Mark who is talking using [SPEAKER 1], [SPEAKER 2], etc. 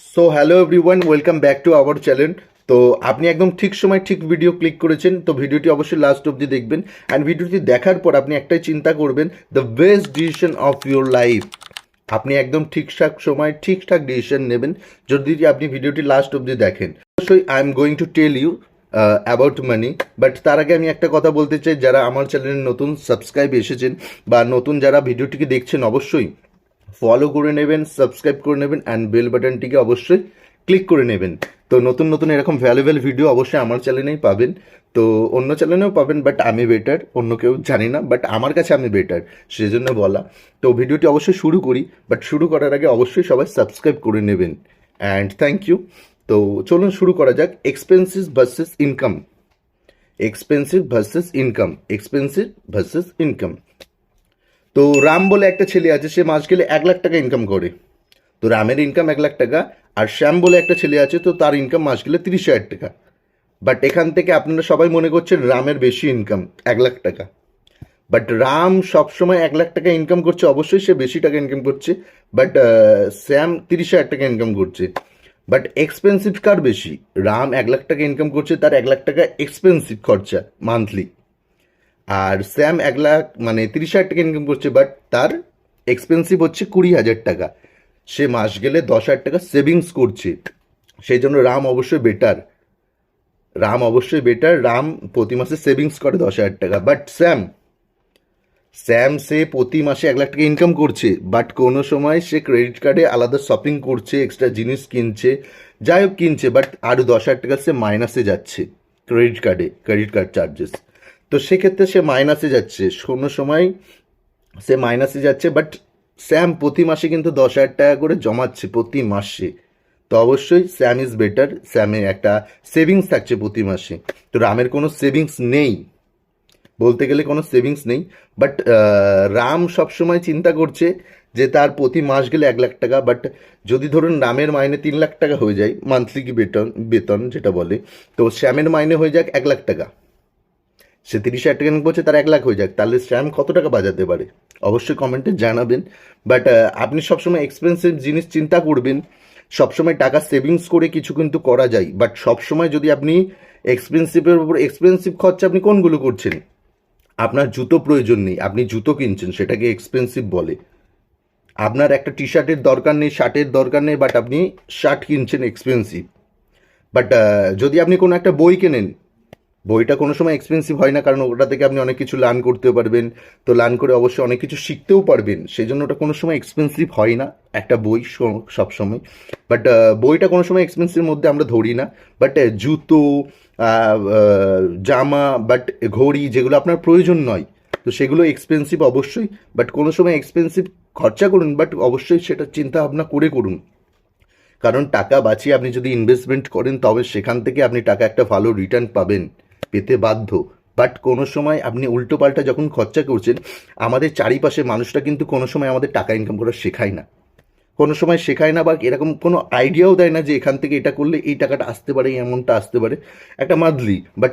[SPEAKER 1] So hello everyone welcome back to our channel তো আপনি একদম ঠিক সময় ঠিক ভিডিও ক্লিক করেছেন, তো ভিডিওটি অবশ্যই লাস্ট অবধি দেখবেন। অ্যান্ড ভিডিওটি দেখার পর আপনি একটাই চিন্তা করবেন the best decision of your life আপনি একদম ঠিকঠাক সময় ঠিকঠাক ডিসিশন নেবেন, যদি আপনি ভিডিওটি লাস্ট অবধি দেখেন। অবশ্যই I am going to tell you about money but তার আগে আমি একটা কথা বলতে চাই, যারা আমার চ্যানেলে নতুন সাবস্ক্রাইব এসেছেন বা নতুন যারা ভিডিওটিকে দেখছেন, অবশ্যই ফলো করে নেবেন সাবস্ক্রাইব করে নেবেন অ্যান্ড বেল বাটনটিকে অবশ্যই ক্লিক করে নেবেন। তো নতুন নতুন এরকম ভ্যালুয়েবল ভিডিও অবশ্যই আমার চ্যানেলেই পাবেন। তো অন্য চ্যানেলেও পাবেন বাট আমি বেটার অন্য কেউ জানি না বাট আমার কাছে আমি বেটার সেজন্য বলা। তো ভিডিওটি অবশ্যই শুরু করি বাট শুরু করার আগে অবশ্যই সবাই সাবস্ক্রাইব করে নেবেন। অ্যান্ড থ্যাংক ইউ তো চলুন শুরু করা যাক। Expensive versus income expensive versus income expensive versus income তো রাম বলে একটা ছেলে আছে, সে মাস গেলে এক লাখ টাকা ইনকাম করে। তো রামের ইনকাম এক লাখ টাকা, আর শ্যাম বলে একটা ছেলে আছে, তো তার ইনকাম মাস গেলে তিরিশ হাজার টাকা। বাট এখান থেকে আপনারা সবাই মনে করছেন রামের বেশি ইনকাম এক লাখ টাকা। বাট রাম সবসময় এক লাখ টাকা ইনকাম করছে, অবশ্যই সে বেশি টাকা ইনকাম করছে বাট শ্যাম তিরিশ হাজার টাকা ইনকাম করছে। বাট এক্সপেন্সিভ কার বেশি? রাম এক লাখ টাকা ইনকাম করছে, তার এক লাখ টাকা এক্সপেন্সিভ খরচা মান্থলি আর স্যাম এক লাখ মানে তিরিশ হাজার টাকা ইনকাম করছে বাট তার এক্সপেন্সিভ হচ্ছে কুড়ি হাজার টাকা। সে মাস গেলে দশ হাজার টাকা সেভিংস করছে। সেই জন্য রাম অবশ্যই বেটার রাম অবশ্যই বেটার রাম প্রতি মাসে সেভিংস করে দশ হাজার টাকা। বাট স্যাম স্যাম সে প্রতি মাসে এক লাখ টাকা ইনকাম করছে। বাট কোনো সময় সে ক্রেডিট কার্ডে আলাদা শপিং করছে এক্সট্রা জিনিস কিনছে, যাই হোক কিনছে বাট আরও দশ হাজার টাকা সে মাইনাসে যাচ্ছে ক্রেডিট কার্ডে ক্রেডিট কার্ড চার্জেস তো সেক্ষেত্রে সে মাইনাসে যাচ্ছে। কোনো সময় সে মাইনাসে যাচ্ছে বাট স্যাম প্রতি মাসে কিন্তু দশ হাজার টাকা করে জমাচ্ছে প্রতি মাসে। তো অবশ্যই স্যাম ইজ বেটার স্যামের একটা সেভিংস থাকছে প্রতি মাসে। তো রামের কোনো সেভিংস নেই। বলতে গেলে কোনো সেভিংস নেই। বাট রাম সবসময় চিন্তা করছে যে তার প্রতি মাস গেলে এক লাখ টাকা বাট যদি ধরুন রামের মাইনে তিন লাখ টাকা হয়ে যায় মান্থলি কি বেতন বেতন যেটা বলে, তো শ্যামের মাইনে হয়ে যাক এক লাখ টাকা। সে তিরিশ হাজার টাকা করছে তার এক লাখ হয়ে যাক। তাহলে স্ট্যাম্প কত টাকা বাজাতে পারে? অবশ্যই কমেন্টে জানাবেন। বাট আপনি সবসময় এক্সপেন্সিভ জিনিস চিন্তা করবেন। সবসময় টাকা সেভিংস করে কিছু কিন্তু করা যায়। বাট সবসময় যদি আপনি এক্সপেন্সিভের উপর এক্সপেন্সিভ খরচা আপনি কোনগুলো করছেন? আপনার জুতো প্রয়োজন নেই। আপনি জুতো কিনছেন, সেটাকে এক্সপেন্সিভ বলে। আপনার একটা টি শার্টের দরকার নেই শার্টের দরকার নেই বাট আপনি শার্ট কিনছেন এক্সপেন্সিভ বাট যদি আপনি কোনো একটা বই কেনেন বইটা কোনো সময় এক্সপেন্সিভ হয় না, কারণ ওটা থেকে আপনি অনেক কিছু লার্ন করতেও পারবেন। তো লার্ন করে অবশ্যই অনেক কিছু শিখতেও পারবেন। সেই জন্য ওটা কোনো সময় এক্সপেন্সিভ হয় না, একটা বই সব সময় বাট বইটা কোনো সময় এক্সপেন্সিভ মধ্যে আমরা ধরি না। বাট জুতো জামা বাট ঘড়ি যেগুলো আপনার প্রয়োজন নয়, তো সেগুলো এক্সপেন্সিভ অবশ্যই। বাট কোনো সময় এক্সপেন্সিভ খরচা করুন বাট অবশ্যই সেটা চিন্তা ভাবনা করে করুন। কারণ টাকা বাঁচিয়ে আপনি যদি ইনভেস্টমেন্ট করেন, তবে সেখান থেকে আপনি টাকা একটা ভালো রিটার্ন পাবেন। পেতে বাধ্য। বাট কোনো সময় আপনি উল্টো পাল্টা যখন খরচা করছেন, আমাদের চারিপাশে মানুষটা কিন্তু কোনো সময় আমাদের টাকা ইনকাম করা শেখায় না। কোনো সময় শেখায় না বা এরকম কোনো আইডিয়াও দেয় না যে এখান থেকে এটা করলে এই টাকাটা আসতে পারে, এই অ্যামাউন্টটা আসতে পারে। একটা মাদলি বাট